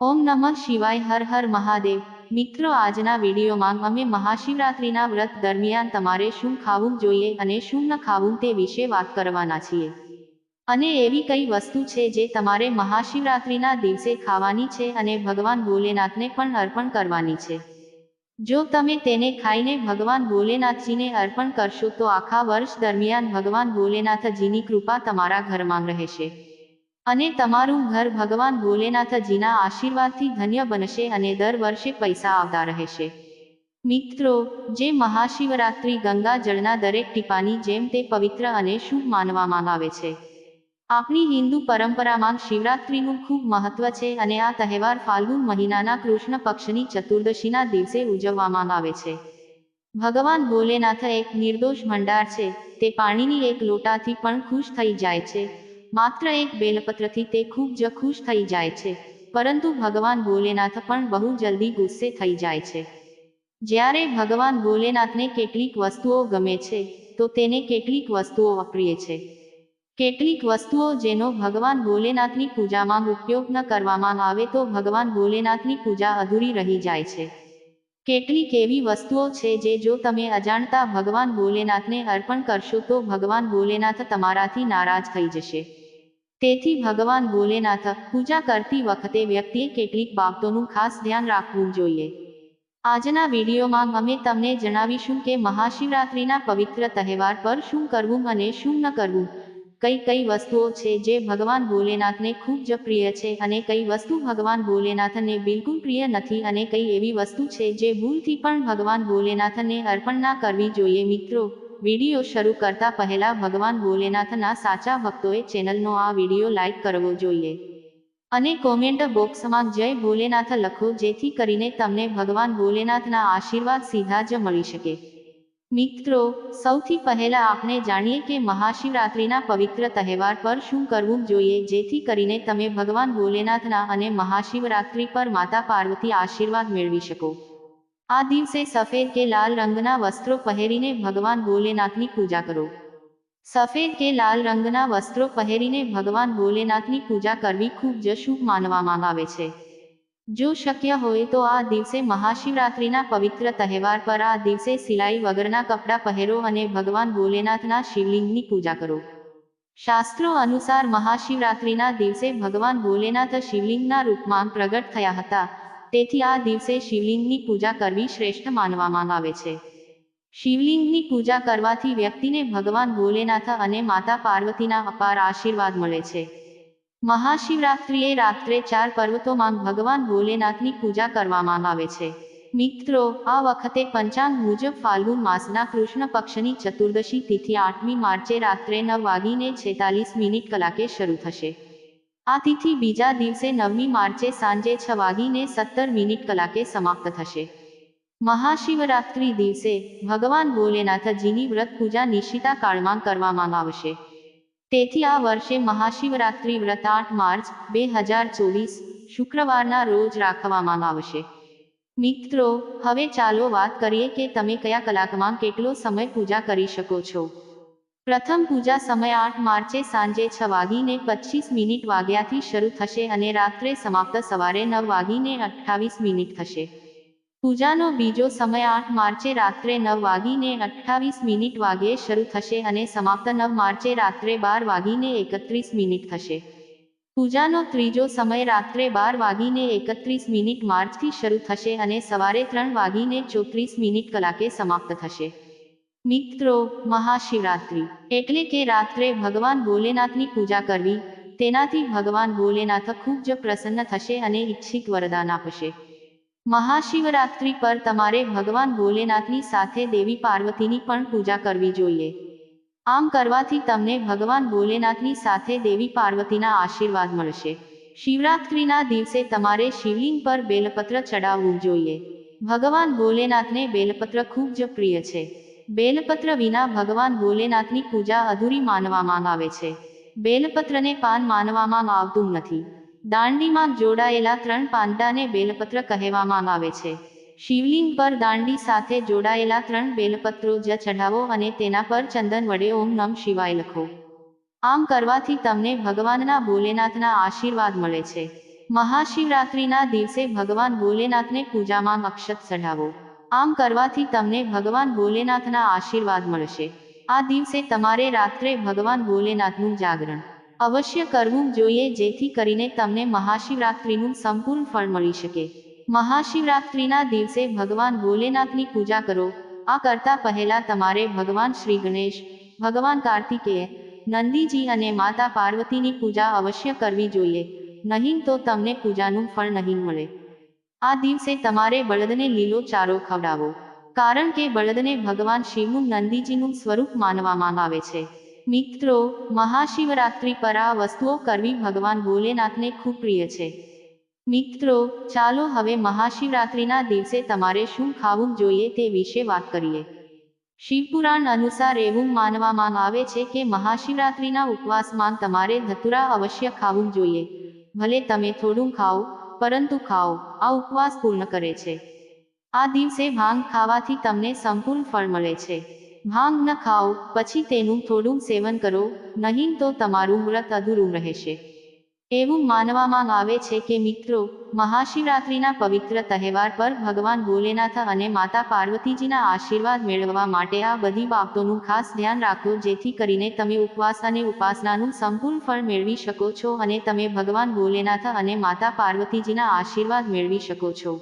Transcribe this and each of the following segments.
ઓમ નમઃ શિવાય હર હર મહાદેવ. મિત્રો, આજના વિડીયોમાં અમે મહાશિવરાત્રિના વ્રત દરમિયાન તમારે શું ખાવું જોઈએ અને શું ન ખાવું તે વિશે વાત કરવાના છીએ. અને એવી કઈ વસ્તુ છે જે તમારે મહાશિવરાત્રિના દિવસે ખાવાની છે અને ભગવાન ભોલેનાથને પણ અર્પણ કરવાની છે? જો તમે તેને ખાઈને ભગવાન ભોલેનાથજીને અર્પણ કરશો તો આખા વર્ષ દરમિયાન ભગવાન ભોલેનાથજીની કૃપા તમારા ઘરમાં રહેશે. અને તમારું ઘર ભગવાન ભોલેનાથજીના આશીર્વાદથી ધન્ય બનશે અને દર વર્ષે પૈસા આવતા રહેશે. મિત્રો, જે મહાશિવરાત્રિ ગંગા જળના દરેક ટીપાની જેમ તે પવિત્ર અને શુભ માનવામાં આવે છે. આપણી હિન્દુ પરંપરામાં શિવરાત્રિનું ખૂબ મહત્વ છે અને આ તહેવાર ફાલ્ગુન મહિનાના કૃષ્ણ પક્ષની ચતુર્દશીના દિવસે ઉજવવામાં આવે છે. ભગવાન ભોલેનાથ એક નિર્દોષ ભંડાર છે, તે પાણીની એક લોટાથી પણ ખુશ થઈ જાય છે. માત્ર એક બેલપત્રથી તે ખૂબ જ ખુશ થઈ જાય છે, પરંતુ ભગવાન ભોલેનાથ પણ બહુ જલ્દી ગુસ્સે થઈ જાય છે. જ્યારે ભગવાન ભોલેનાથને કેટલીક વસ્તુઓ ગમે છે, તો તેને કેટલીક વસ્તુઓ અપ્રિય છે. કેટલીક વસ્તુઓ જેનો ભગવાન ભોલેનાથની પૂજામાં ઉપયોગ ન કરવામાં આવે તો ભગવાન ભોલેનાથની પૂજા અધૂરી રહી જાય છે. કેટલીક એવી વસ્તુઓ છે જે જો તમે અજાણતા ભગવાન ભોલેનાથને અર્પણ કરશો તો ભગવાન ભોલેનાથ તમારાથી નારાજ થઈ જશે. તેથી ભગવાન ભોલેનાથ પૂજા કરતી વખતે વ્યક્તિએ કેટલીક બાબતોનું ખાસ ધ્યાન રાખવું જોઈએ. આજના વિડીયોમાં અમે તમને જણાવીશું કે મહાશિવરાત્રિના પવિત્ર તહેવાર પર શું કરવું અને શું ન કરવું. કઈ કઈ વસ્તુઓ છે જે ભગવાન ભોલેનાથને ખૂબ જ પ્રિય છે અને કઈ વસ્તુ ભગવાન ભોલેનાથને બિલકુલ પ્રિય નથી અને કઈ એવી વસ્તુ છે જે ભૂલથી પણ ભગવાન ભોલેનાથને અર્પણ ના કરવી જોઈએ મિત્રો. વીડિયો શરૂ કરતા પહેલા ભગવાન ભોલેનાથના સાચા ભક્તોએ ચેનલનો આ વીડિયો લાઇક કરવો જોઈએ. અને કોમેન્ટ બોક્સમાં જય ભોલેનાથ લખો જેથી કરીને તમને ભગવાન ભોલેનાથના આશીર્વાદ સીધા જ મળી શકે. મિત્રો, સૌથી પહેલા આપણે જાણીએ કે મહાશિવરાત્રિના પવિત્ર તહેવાર પર શું કરવું જોઈએ જેથી કરીને તમે ભગવાન ભોલેનાથના અને મહાશિવરાત્રિ પર માતા પાર્વતી આશીર્વાદ મેળવી શકો. આ દિવસે સફેદ કે લાલ રંગના વસ્ત્રો પહેરીને ભગવાન ભોલેનાથની પૂજા કરો. સફેદ કે લાલ રંગના વસ્ત્રો પહેરીને ભગવાન ભોલેનાથની પૂજા કરવી ખૂબ જ શુભ માનવામાં આવે છે. જો શક્ય હોય તો આ દિવસે મહાશિવરાત્રિના પવિત્ર તહેવાર પર આ દિવસે સિલાઈ વગરના કપડાં પહેરો અને ભગવાન ભોલેનાથના શિવલિંગની પૂજા કરો. શાસ્ત્રો અનુસાર મહાશિવરાત્રિના દિવસે ભગવાન ભોલેનાથ શિવલિંગના રૂપમાં પ્રગટ થયા હતા. તેથી આ દિવસે શિવલિંગની પૂજા કરવી શ્રેષ્ઠ માનવામાં આવે છે. શિવલિંગની પૂજા કરવાથી વ્યક્તિને ભગવાન ભોલેનાથ અને માતા પાર્વતીના અપાર આશીર્વાદ મળે છે. મહાશિવરાત્રિએ રાત્રે ચાર પર્વતોમાં ભગવાન ભોલેનાથની પૂજા કરવામાં આવે છે. મિત્રો, આ વખતે પંચાંગ મુજબ ફાલ્ગુન માસના કૃષ્ણ પક્ષની ચતુર્દશી તિથિ આઠમી માર્ચે રાત્રે નવ વાગીને છેતાલીસ મિનિટ કલાકે શરૂ થશે. આ તિથિ બીજા દિવસે નવમી માર્ચે સાંજે છ વાગીને સત્તર મિનિટ કલાકે સમાપ્ત થશે. મહાશિવરાત્રિ દિવસે ભગવાન ભોલેનાથજીની વ્રત પૂજા નિશિતા કાળમાં કરવામાં આવશે. તેથી આ વર્ષે મહાશિવરાત્રિ વ્રત આઠ માર્ચ બે હજાર ચોવીસ શુક્રવારના રોજ રાખવામાં આવશે. મિત્રો, હવે ચાલો વાત કરીએ કે તમે કયા કલાકમાં કેટલો સમય પૂજા કરી શકો છો. પ્રથમ પૂજા સમય આઠ માર્ચે સાંજે છ વાગીને પચીસ મિનિટ વાગ્યાથી શરૂ થશે અને રાત્રે સમાપ્ત સવારે નવ વાગીને અઠ્ઠાવીસ મિનિટ થશે. પૂજાનો બીજો સમય આઠ માર્ચે રાત્રે નવ વાગીને અઠ્ઠાવીસ મિનિટ વાગ્યે શરૂ થશે અને સમાપ્ત નવ માર્ચે રાત્રે બાર વાગીને એકત્રીસ મિનિટ થશે. પૂજાનો ત્રીજો સમય રાત્રે બાર વાગીને એકત્રીસ મિનિટ માર્ચથી શરૂ થશે અને સવારે ત્રણ વાગીને ચોત્રીસ મિનિટ કલાકે સમાપ્ત થશે. મિત્રો, મહાશિવરાત્રિ. એટલે કે રાત્રે ભગવાન ભોલેનાથની પૂજા કરવી, તેનાથી ભગવાન ભોલેનાથ ખૂબ જ પ્રસન્ન થશે અને ઈચ્છિત વરદાન આપશે. મહાશિવરાત્રિ પર તમારે ભગવાન ભોલેનાથની સાથે દેવી પાર્વતીની પણ પૂજા કરવી જોઈએ. આમ કરવાથી તમને ભગવાન ભોલેનાથની સાથે દેવી પાર્વતીના આશીર્વાદ મળશે. શિવરાત્રિના દિવસે તમારે શિવલિંગ પર બેલપત્ર ચડાવવું જોઈએ. ભગવાન ભોલેનાથને બેલપત્ર ખૂબ જ પ્રિય છે. બેલપત્ર વિના ભગવાન ભોલેનાથની પૂજા અધૂરી માનવામાં આવે છે. બેલપત્રને પાન માનવામાં આવતું નથી. દાંડીમાં જોડાયેલા ત્રણ પાંડાને બેલપત્ર કહેવામાં આવે છે. શિવલિંગ પર દાંડી સાથે જોડાયેલા ત્રણ બેલપત્રો જ ચઢાવો અને તેના પર ચંદન વડે ઓમ નમ શિવાય લખો. આમ કરવાથી તમને ભગવાનના ભોલેનાથના આશીર્વાદ મળે છે. મહાશિવરાત્રિના દિવસે ભગવાન ભોલેનાથને પૂજામાં અક્ષત ચઢાવો. આમ કરવાથી તમને ભગવાન ભોલેનાથના આશીર્વાદ મળશે. આ દિવસે તમારે રાત્રે ભગવાન ભોલેનાથનું જાગરણ અવશ્ય કરવું જોઈએ, જેથી કરીને તમને મહાશિવરાત્રિનું સંપૂર્ણ ફળ મળી શકે. મહાશિવરાત્રિના દિવસે ભગવાન ભોલેનાથની પૂજા કરો. આ કરતા પહેલા તમારે ભગવાન શ્રી ગણેશ, ભગવાન કાર્તિકેય, નંદીજી અને માતા પાર્વતીની પૂજા અવશ્ય કરવી જોઈએ. નહીં તો તમને પૂજાનું ફળ નહીં મળે. આ દિવસે તમારે બળદને લીલો ચારો ખવડાવો, કારણ કે બળદને ભગવાન શિવનું નંદીજીનું સ્વરૂપ માનવામાં આવે છે. મિત્રો, મહાશિવરાત્રિ પર આ વસ્તુઓ કરવી ભગવાન ભોલેનાથને ખૂબ પ્રિય છે. મિત્રો, ચાલો હવે મહાશિવરાત્રિના દિવસે તમારે શું ખાવું જોઈએ તે વિશે વાત કરીએ. શિવપુરાણ અનુસાર એવું માનવામાં આવે છે કે મહાશિવરાત્રિના ઉપવાસમાં તમારે ધતુરા અવશ્ય ખાવું જોઈએ. ભલે તમે થોડું ખાઓ પરંતુ ખાઓ, આ ઉપવાસ પૂર્ણ કરે છે. આ દિવસે ભાંગ ખાવાથી તમને સંપૂર્ણ ફળ મળે છે. ભાંગ ન ખાઓ, પછી તેનું થોડું સેવન કરો, નહીં તો તમારું વ્રત અધૂરું રહેશે. એવું માનવામાં આવે છે કે મિત્રો, મહાશિવરાત્રિના પવિત્ર તહેવાર પર ભગવાન ભોલેનાથ અને માતા પાર્વતીજીના આશીર્વાદ મેળવવા માટે આ બધી બાબતોનું ખાસ ધ્યાન રાખો, જેથી કરીને તમે ઉપવાસ અને ઉપાસનાનું સંપૂર્ણ ફળ મેળવી શકો છો અને તમે ભગવાન ભોલેનાથ અને માતા પાર્વતીજીના આશીર્વાદ મેળવી શકો છો.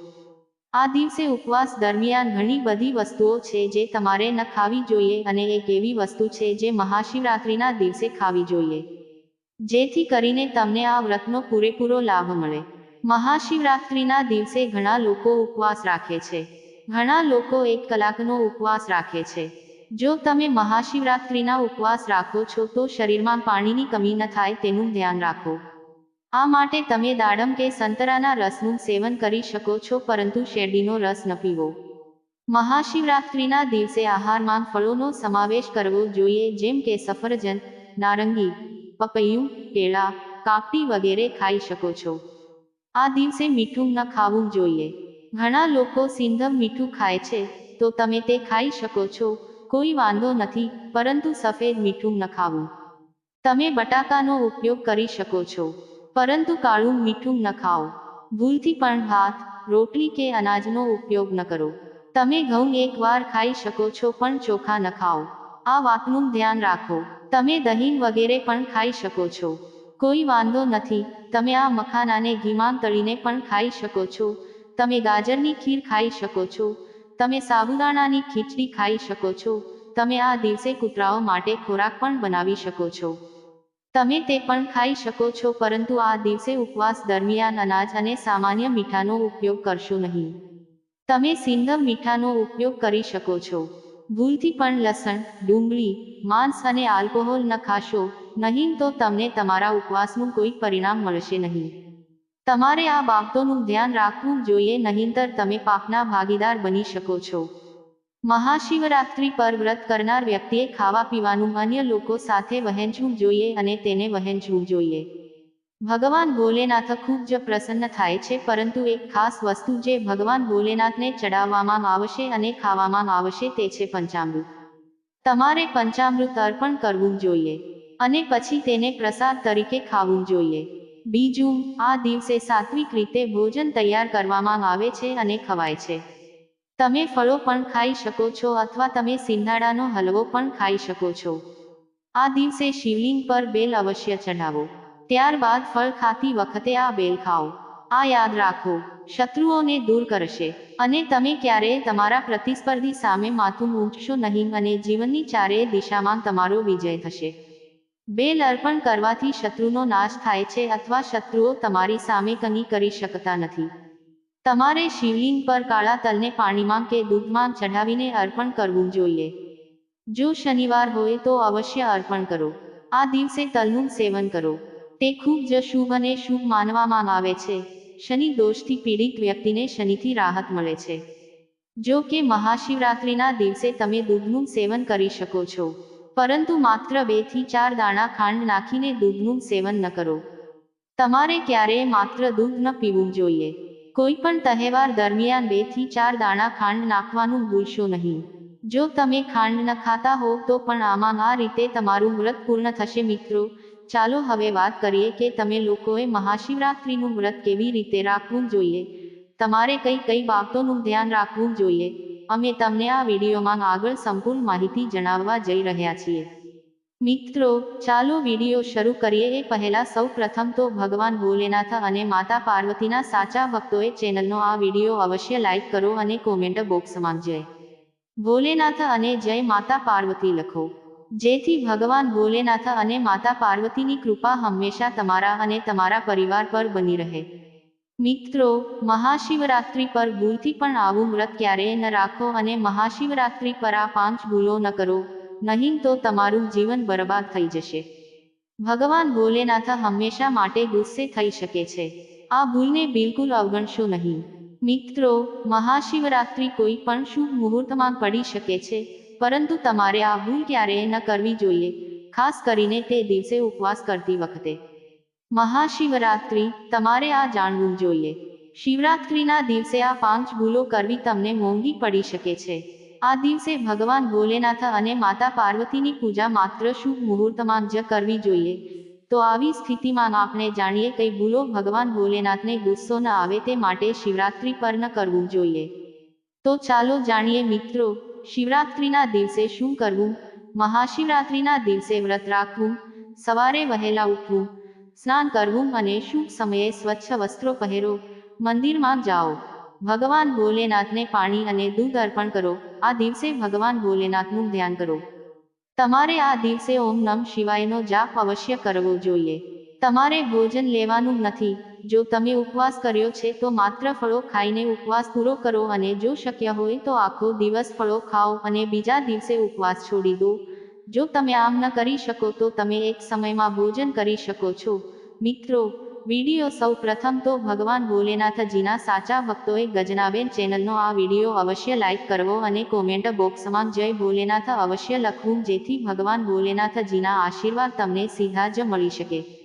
આ દિવસે ઉપવાસ દરમિયાન ઘણી બધી વસ્તુઓ છે જે તમારે ન ખાવી જોઈએ અને એક એવી વસ્તુ છે જે મહાશિવરાત્રિના દિવસે ખાવી જોઈએ. જેથી કરીને તમને આ વ્રતનો પૂરેપૂરો લાભ મળે. મહાશિવરાત્રિના દિવસે ઘણા લોકો ઉપવાસ રાખે છે. ઘણા લોકો એક કલાકનો ઉપવાસ રાખે છે. જો તમે મહાશિવરાત્રિના ઉપવાસ રાખો છો તો શરીરમાં પાણીની કમી ન થાય તેનું ધ્યાન રાખો. આ માટે તમે દાડમ કે સંતરાના રસનું સેવન કરી શકો છો પરંતુ શેરડીનો રસ ન પીવો. મહાશિવરાત્રિના દિવસે આહારમાં ફળોનો સમાવેશ કરવો જોઈએ જેમ કે સફરજન, નારંગી પપૈયું, કેળા, કાકડી વગેરે ખાઈ શકો છો. આ દિવસે મીઠું ન ખાવું જોઈએ. ઘણા લોકો સિંધવ મીઠું ખાય છે, તો તમે તે ખાઈ શકો છો, કોઈ વાંધો નથી, પરંતુ સફેદ મીઠું ન ખાવું. તમે બટાકાનો ઉપયોગ કરી શકો છો, પરંતુ કાળું મીઠું ન ખાઓ. ભૂલથી પણ ભાત, રોટલી કે અનાજનો ઉપયોગ ન કરો. તમે ઘઉં એકવાર ખાઈ શકો છો, પણ ચોખા ન ખાઓ. આ વાતનું ધ્યાન રાખો. તમે દહીં વગેરે પણ ખાઈ શકો છો. કોઈ વાંધો નથી, તમે આ મખાનાને ઘીમાં તળીને પણ ખાઈ શકો છો. તમે ગાજરની ખીર ખાઈ શકો છો. તમે સાબુદાણાની ખીચડી ખાઈ શકો છો. તમે આ દિવસે કૂતરાઓ માટે ખોરાક પણ બનાવી શકો છો. તમે તે પણ ખાઈ શકો છો, પરંતુ આ દિવસે ઉપવાસ દરમિયાન અનાજ અને સામાન્ય મીઠાનો ઉપયોગ કરશો નહીં. તમે સિંધવ મીઠાનો ઉપયોગ કરી શકો છો. ભૂલથી પણ લસણ, ડુંગળી, માંસ અને આલ્કોહોલ ન ખાશો, નહીં તો તમને તમારા ઉપવાસનું કોઈ પરિણામ મળશે નહીં. તમારે આ બાબતોનું ધ્યાન રાખવું જોઈએ નહીંતર તમે પાપના ભાગીદાર બની શકો છો. મહાશિવરાત્રિ પર વ્રત કરનાર વ્યક્તિએ ખાવા પીવાનું અન્ય લોકો સાથે વહેંચવું જોઈએ અને તેને વહેંચવું જોઈએ. ભગવાન ભોલેનાથ ખૂબ જ પ્રસન્ન થાય છે, પરંતુ એક ખાસ વસ્તુ જે ભગવાન ભોલેનાથને ચડાવવામાં આવશે અને ખાવામાં આવશે તે છે પંચામૃત. તમારે પંચામૃત અર્પણ કરવું જોઈએ અને પછી તેને પ્રસાદ તરીકે ખાવું જોઈએ. બીજું, આ દિવસે સાત્વિક રીતે ભોજન તૈયાર કરવામાં આવે છે અને ખવાય છે. તમે ફળો પણ ખાઈ શકો છો અથવા તમે સિંધાડાનો હલવો પણ ખાઈ શકો છો. આ દિવસે શિવલિંગ પર બેલ અવશ્ય ચઢાવો. ત્યારબાદ ફળ ખાતી વખતે આ બેલ ખાઓ. આ યાદ રાખો, શત્રુઓને દૂર કરશે અને તમે ક્યારેય તમારા પ્રતિસ્પર્ધી સામે માથું ઊંચશો નહીં અને જીવનની ચારેય દિશામાં તમારો વિજય થશે. બેલ અર્પણ કરવાથી શત્રુનો નાશ થાય છે અથવા શત્રુઓ તમારી સામે કંઈ કરી શકતા નથી. તમારે શિવલિંગ પર કાળા તલને પાણીમાં કે દૂધમાં ચઢાવીને અર્પણ કરવું જોઈએ. જો શનિવાર હોય તો અવશ્ય અર્પણ કરો. આ દિવસે તલનું સેવન કરો. તે ખૂબ જ શુભ અને શુભ માનવામાં આવે છે. શનિ દોષથી પીડિત વ્યક્તિને શનિથી રાહત મળે છે. જો કે મહાશિવરાત્રિના દિવસે તમે દૂધનું સેવન કરી શકો છો. પરંતુ માત્ર બેથી ચાર દાણા ખાંડ નાખીને દૂધનું સેવન ન કરો. તમારે ક્યારેય માત્ર દૂધ ન પીવું જોઈએ. કોઈ પણ તહેવાર દરમિયાન બેથી ચાર દાણા ખાંડ નાખવાનું ભૂલશો નહીં. જો તમે ખાંડ ન ખાતા હો તો પણ આમાં આ રીતે તમારું વ્રત પૂર્ણ થશે મિત્રો. ચાલો હવે વાત કરીએ કે તમે લોકોએ મહાશિવરાત્રિનું વ્રત કેવી રીતે રાખવું જોઈએ. તમારે કઈ કઈ બાબતોનું ધ્યાન રાખવું જોઈએ. અમે તમને આ વિડીયોમાં આગળ સંપૂર્ણ માહિતી જણાવવા જઈ રહ્યા છીએ. મિત્રો, ચાલો વીડિયો શરૂ કરીએ. એ પહેલા સૌ પ્રથમ તો ભગવાન ભોલેનાથ અને માતા પાર્વતીના સાચા ભક્તોએ ચેનલનો આ વીડિયો અવશ્ય લાઈક કરો અને કોમેન્ટ બોક્સમાં જય. ભોલેનાથ અને જય માતા પાર્વતી લખો. જેથી ભગવાન ભોલેનાથ અને માતા પાર્વતીની કૃપા હંમેશા તમારા અને તમારા પરિવાર પર બની રહે. મિત્રો, મહાશિવરાત્રિ પર ભૂલથી પણ આવું વ્રત ક્યારેય ન રાખો અને મહાશિવરાત્રિ પર આ પાંચ ભૂલો ન કરો, નહીં તો તમારું જીવન બરબાદ થઈ જશે. ભગવાન ભોલેનાથ હંમેશા માટે ગુસ્સે થઈ શકે છે. આ ભૂલને બિલકુલ અવગણશો નહીં. મિત્રો, મહાશિવરાત્રિ કોઈ પણ શુભ મુહૂર્તમાં પડી શકે છે પરંતુ તમારે આ ભૂલ ક્યારેય ન કરવી જોઈએ, ખાસ કરીને તે દિવસે ઉપવાસ કરતી વખતે. મહાશિવરાત્રિ, તમારે આ જાણવું જોઈએ. શિવરાત્રિના દિવસે આ પાંચ ભૂલો કરવી તમને મોંઘી પડી શકે છે. આ દિવસે ભગવાન ભોલેનાથ અને માતા પાર્વતીની પૂજા માત્ર શુભ મુહૂર્તમાં જ કરવી જોઈએ. તો આવી સ્થિતિમાં આપણે જાણીએ કઈ ભૂલો ભગવાન ભોલેનાથને ગુસ્સો ન આવે તે માટે શિવરાત્રિ પર ન કરવું જોઈએ. તો ચાલો જાણીએ મિત્રો શિવરાત્રિના દિવસે શું કરવું? મહાશિવરાત્રિના દિવસે વ્રત રાખવું? સવારે વહેલા ઉઠવું? સ્નાન કરવું અને શુભ સમયે સ્વચ્છ વસ્ત્રો પહેરો? મંદિરમાં જાઓ. ભગવાન ભોલેનાથને પાણી અને દૂધ અર્પણ કરો. આ દિવસે ભગવાન ભોલેનાથનું ધ્યાન કરો. તમારે આ દિવસે ઓમ નમ શિવાયનો જાપ અવશ્ય કરવો જોઈએ. તમારે ભોજન લેવાનું નથી. જો તમે ઉપવાસ કર્યો છે, તો માત્ર ફળો ખાઈને ઉપવાસ પૂરો કરો અને જો શક્ય હોય તો આખો દિવસ ફળો ખાઓ અને બીજા દિવસે ઉપવાસ છોડી દો. જો તમે આમ ન કરી શકો, તો તમે એક સમયમાં ભોજન કરી શકો છો. મિત્રો, વીડિયો સૌ પ્રથમ તો ભગવાન ભોલેનાથજીના સાચા ભક્તોએ ગજનાબેન ચેનલનો આ વીડિયો અવશ્ય લાઇક કરવો અને કોમેન્ટ બોક્સમાં જય ભોલેનાથ અવશ્ય લખવું, જેથી ભગવાન ભોલેનાથજીના આશીર્વાદ તમને સીધા જ મળી શકે.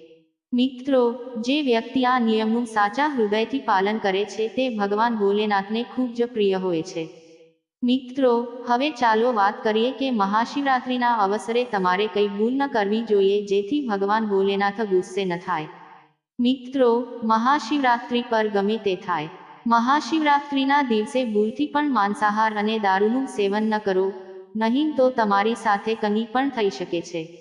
મિત્રો, જે વ્યક્તિ આ નિયમનું સાચા હૃદયથી પાલન કરે છે તે ભગવાન ભોલેનાથને ખૂબ જ પ્રિય હોય છે. મિત્રો, હવે ચાલો વાત કરીએ કે મહાશિવરાત્રિના અવસરે તમારે કઈ ભૂલ ન કરવી જોઈએ જેથી ભગવાન ભોલેનાથ ગુસ્સે ન થાય. મિત્રો, મહાશિવરાત્રિ પર ગમે તે થાય. મહાશિવરાત્રિના દિવસે ભૂલથી પણ માંસાહાર અને દારૂનું સેવન ન કરો, નહીં તો તમારી સાથે કની પણ થઈ શકે છે.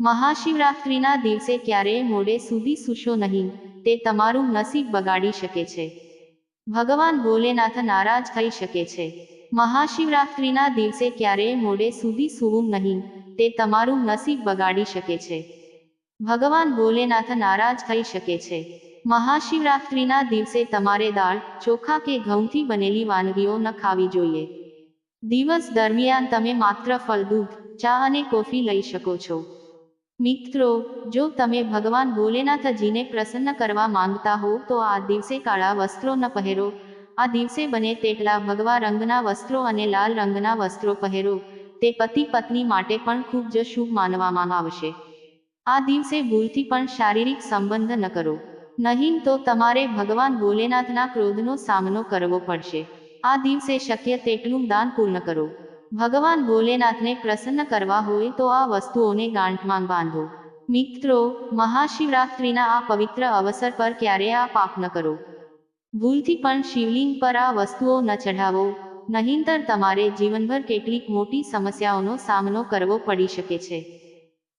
મહાશિવરાત્રિના દિવસે ક્યારેય મોડે સુધી સૂશો નહીં, તે તમારું નસીબ બગાડી શકે છે. ભગવાન ભોલેનાથ નારાજ થઈ શકે છે. મહાશિવરાત્રિના દિવસે ક્યારેય મોડે સુધી સૂવું નહીં, તે તમારું નસીબ બગાડી શકે છે. ભગવાન ભોલેનાથ નારાજ થઈ શકે છે. મહાશિવરાત્રિના દિવસે તમારે દાળ, ચોખા કે ઘઉંથી બનેલી વાનગીઓ ન ખાવી જોઈએ. દિવસ દરમિયાન તમે માત્ર ફળદૂધ ચા અને કોફી લઈ શકો છો. મિત્રો, જો તમે ભગવાન ભોલેનાથજીને પ્રસન્ન કરવા માંગતા હો, તો આ દિવસે કાળા વસ્ત્રો ન પહેરો. આ દિવસે બને તેટલા ભગવા રંગના વસ્ત્રો અને લાલ રંગના વસ્ત્રો પહેરો. તે પતિ પત્ની માટે પણ ખૂબ જ શુભ માનવામાં આવશે. આ દિવસે ભૂલથી પણ શારીરિક સંબંધ ન કરો. નહીં તો તમારે ભગવાન ભોલેનાથના ક્રોધનો સામનો કરવો પડશે. આ દિવસે શક્ય તેટલું દાન પૂર્ણ કરો. ભગવાન ભોલેનાથને પ્રસન્ન કરવા હોય તો આ વસ્તુઓને ગાંઠમાં બાંધો. મિત્રો, મહાશિવરાત્રિના આ પવિત્ર અવસર પર ક્યારે આ પાપ ન કરો. ભૂલથી પણ શિવલિંગ પર આ વસ્તુઓ ન ચઢાવો. નહીંતર તમારે જીવનભર કેટલીક મોટી સમસ્યાઓનો સામનો કરવો પડી શકે છે.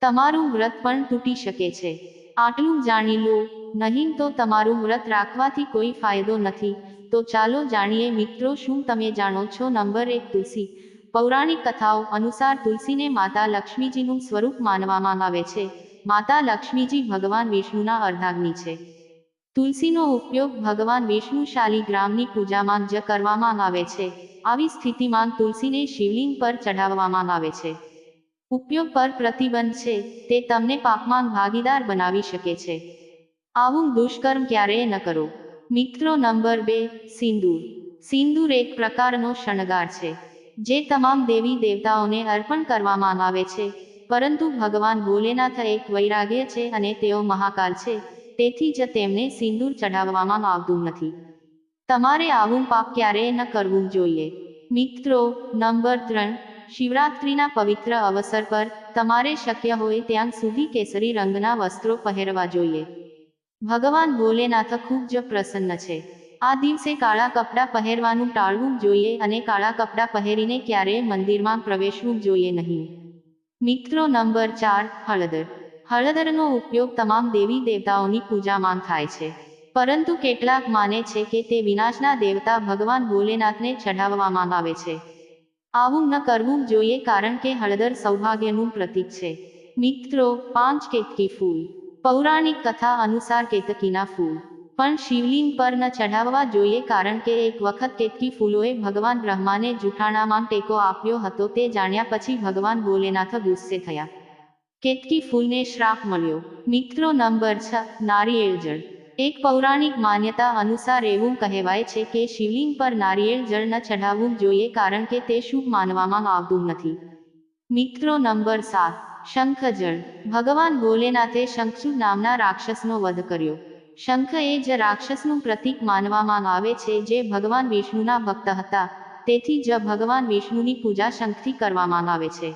તમારું વ્રત પણ તૂટી શકે છે. આટલું જાણી લો, નહીં તો તમારું વ્રત રાખવાથી કોઈ ફાયદો નથી. તો ચાલો જાણીએ મિત્રો શું તમે જાણો છો નંબર એક તુલસી. પૌરાણિક કથાઓ અનુસાર તુલસીને માતા લક્ષ્મીજીનું સ્વરૂપ માનવામાં આવે છે. માતા લક્ષ્મીજી ભગવાન વિષ્ણુના અર્ધાગ્નિ છે. તુલસીનો ઉપયોગ ભગવાન વિષ્ણુ શાલિગ્રામની પૂજામાં જ કરવામાં આવે છે. આવી સ્થિતિમાં તુલસીને શિવલિંગ પર ચઢાવવામાં આવે છે. ઉપયોગ પર પ્રતિબંધ છે, તે તમને પાપમાં ભાગીદાર બનાવી શકે છે. આવું દુષ્કર્મ ક્યારેય ન કરો. મિત્રો નંબર બે, સિંદૂર. સિંદૂર એક પ્રકારનો શણગાર છે. જે તમામ દેવી દેવતાઓને અર્પણ કરવામાં આવે છે. પરંતુ ભગવાન ભોલેનાથ એક વૈરાગ્ય છે અને તેઓ મહાકાલ છે. તેથી જ તેમને સિંદૂર ચઢાવવામાં આવતું નથી. તમારે આવું પાપ ક્યારેય ન કરવું જોઈએ. મિત્રો, નંબર ત્રણ. શિવરાત્રિના પવિત્ર અવસર પર તમારે શક્ય હોય ત્યાં સુધી કેસરી રંગના વસ્ત્રો પહેરવા જોઈએ. ભગવાન ભોલેનાથ ખૂબ જ પ્રસન્ન છે. આ દિવસે કાળા કપડાં પહેરવાનું ટાળવું જોઈએ અને કાળા કપડાં પહેરીને ક્યારેય મંદિરમાં પ્રવેશવું જોઈએ નહીં. મિત્રો નંબર ચાર, હળદર. હળદરનો ઉપયોગ તમામ દેવી દેવતાઓની પૂજામાં થાય છે. પરંતુ કેટલાક માને છે કે તે વિનાશના દેવતા ભગવાન ભોલેનાથને ચઢાવવામાં આવે છે. આવું ન કરવું જોઈએ કારણ કે હળદર સૌભાગ્યનું પ્રતીક છે. મિત્રો, પાંચ કેતકી ફૂલ. પૌરાણિક કથા અનુસાર કેતકીના ફૂલ. પણ શિવલિંગ પર ન ચઢાવવા જોઈએ કારણ કે એક વખત કેતકી ફૂલોએ ભગવાન બ્રહ્માને જૂઠાણામાં ટેકો આપ્યો હતો તે જાણ્યા પછી ભગવાન ભોલેનાથ ગુસ્સે થયા. કેતકી ફૂલને શ્રાપ મળ્યો. મિત્રો નંબર છ, નારિયેળ જળ. એક પૌરાણિક માન્યતા અનુસાર એવું કહેવાય છે કે શિવલિંગ પર નારિયેળ જળ ન ચઢાવવું જોઈએ કારણ કે તે શુભ માનવામાં આવતું નથી. મિત્રો નંબર સાત શંખ જળ ભગવાન ભોલેનાથે શંખચુ નામના રાક્ષસનો વધ કર્યો. શંખ એ જ રાક્ષસનું પ્રતીક માનવામાં આવે છે જે ભગવાન વિષ્ણુના ભક્ત હતા. તેથી જ ભગવાન વિષ્ણુની પૂજા શંખથી કરવામાં આવે છે.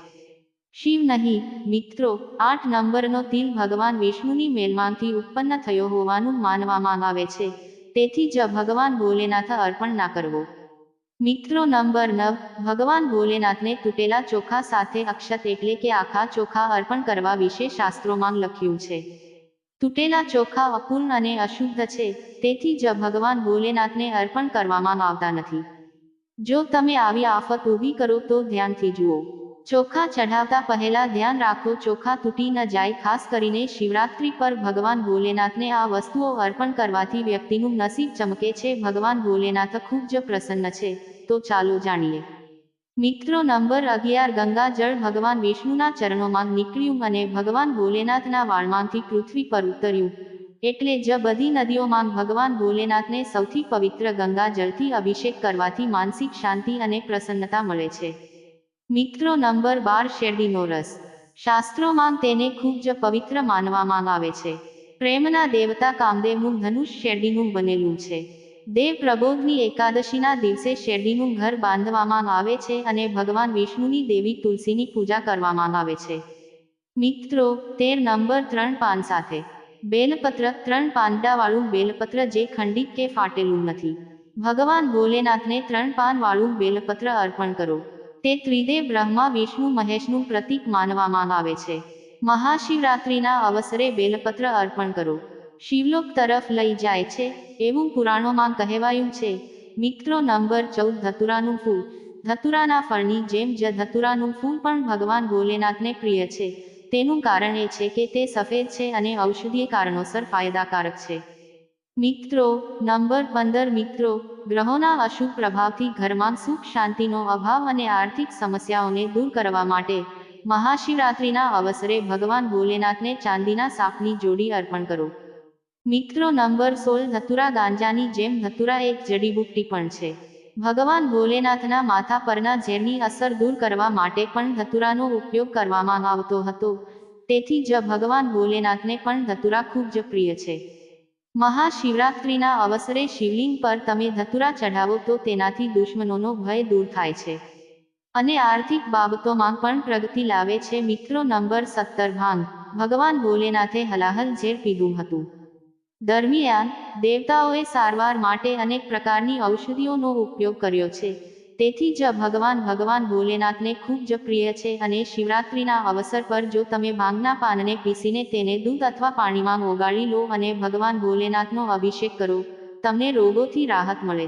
શિવ નહીં, મિત્રો, આઠ નંબરનો તિલ ભગવાન વિષ્ણુની મેલમાંથી ઉત્પન્ન થયો હોવાનું માનવામાં આવે છે. તેથી જ ભગવાન ભોલેનાથ અર્પણ ના કરવો. મિત્રો નંબર નવ, ભગવાન ભોલેનાથને તૂટેલા ચોખા સાથે અક્ષત એટલે કે આખા ચોખા અર્પણ કરવા વિશે શાસ્ત્રોમાં લખ્યું છે. તૂટેલા ચોખા અપૂર્ણ અને અશુદ્ધ છે, તેથી જ ભગવાન ભોલેનાથને અર્પણ કરવામાં આવતા નથી. જો તમે આવી આફત ઊભી કરો તો ધ્યાનથી જુઓ. ચોખા ચઢાવતા પહેલા ધ્યાન રાખો, ચોખા તૂટી ન જાય, ખાસ કરીને શિવરાત્રિ પર ભગવાન ભોલેનાથને આ વસ્તુઓ અર્પણ કરવાથી વ્યક્તિનું નસીબ ચમકે છે. ભગવાન ભોલેનાથ ખૂબ જ પ્રસન્ન છે. તો ચાલો જાણીએ. મિત્રો નંબર અગિયાર ગંગા જળ ભગવાન વિષ્ણુના ચરણોમાં નીકળ્યું અને ભગવાન ભોલેનાથના વાળમાંથી પૃથ્વી પર ઉતર્યું. એટલે જ બધી નદીઓમાં ભગવાન ભોલેનાથને સૌથી પવિત્ર ગંગા જળથી અભિષેક કરવાથી માનસિક શાંતિ અને પ્રસન્નતા મળે છે. મિત્રો નંબર બાર શેરડીનો રસ શાસ્ત્રોમાં તેને ખૂબ જ પવિત્ર માનવામાં આવે છે. પ્રેમના દેવતા કામદેવનું ધનુષ શેરડીનું બનેલું છે. દેવ પ્રબોધની એકાદશીના દિવસે શેરડીનું ઘર બાંધવામાં આવે છે અને ભગવાન વિષ્ણુની દેવી તુલસીની પૂજા કરવામાં આવે છે. મિત્રો, તેર નંબર ત્રણ પાન સાથે. બેલપત્ર ત્રણ પાંદડાવાળું બેલપત્ર જે ખંડિત કે ફાટેલું નથી. ભગવાન ભોલેનાથને ત્રણ પાનવાળું બેલપત્ર અર્પણ કરો. તે ત્રિદેવ બ્રહ્મા, વિષ્ણુ, મહેશનું પ્રતીક માનવામાં આવે છે. મહાશિવરાત્રિના અવસરે બેલપત્ર અર્પણ કરો. શિવલોક તરફ લઈ જાય છે એવું પુરાણોમાં કહેવાયું છે. મિત્રો નંબર ચૌદ ધતુરાનું ફૂલ. ધતુરાના ફળની જેમ જ ધતુરાનું ફૂલ પણ ભગવાન ભોલેનાથને પ્રિય છે. તેનું કારણ એ છે કે તે સફેદ છે અને ઔષધીય કારણોસર ફાયદાકારક છે. મિત્રો, નંબર પંદર મિત્રો, ગ્રહોના અશુભ પ્રભાવથી ઘરમાં સુખ શાંતિનો અભાવ અને આર્થિક સમસ્યાઓને દૂર કરવા માટે મહાશિવરાત્રિના અવસરે ભગવાન ભોલેનાથને ચાંદીના સાપની જોડી અર્પણ કરો. મિત્રો નંબર સોળ ધતુરા ગાંજાની જેમ ધતુરા એક જડીબુટ્ટી પણ છે. ભગવાન ભોલેનાથના માથા પરના ઝેરની અસર દૂર કરવા માટે પણ ધતુરાનો ઉપયોગ કરવામાં આવતો હતો. તેથી જ ભગવાન ભોલેનાથને પણ ધતુરા ખૂબ જ પ્રિય છે. મહાશિવરાત્રિના અવસરે શિવલિંગ પર તમે ધતુરા ચઢાવો તો તેનાથી દુશ્મનોનો ભય દૂર થાય છે. અને આર્થિક બાબતોમાં પણ પ્રગતિ લાવે છે. મિત્રો નંબર સત્તર ભાંગ. ભગવાન ભોલેનાથે હલાહલ ઝેર પીધું હતું. દરમિયાન દેવતાઓએ સારવાર માટે અનેક પ્રકારની ઔષધિઓનો ઉપયોગ કર્યો છે. તેથી જ ભગવાન ભગવાન ભોલેનાથને ખૂબ જ પ્રિય છે અને શિવરાત્રિના અવસર પર જો તમે ભાંગના પાનને પીસીને તેને દૂધ અથવા પાણીમાં ઓગાળી લો અને ભગવાન ભોલેનાથનો અભિષેક કરો, તમને રોગોથી રાહત મળે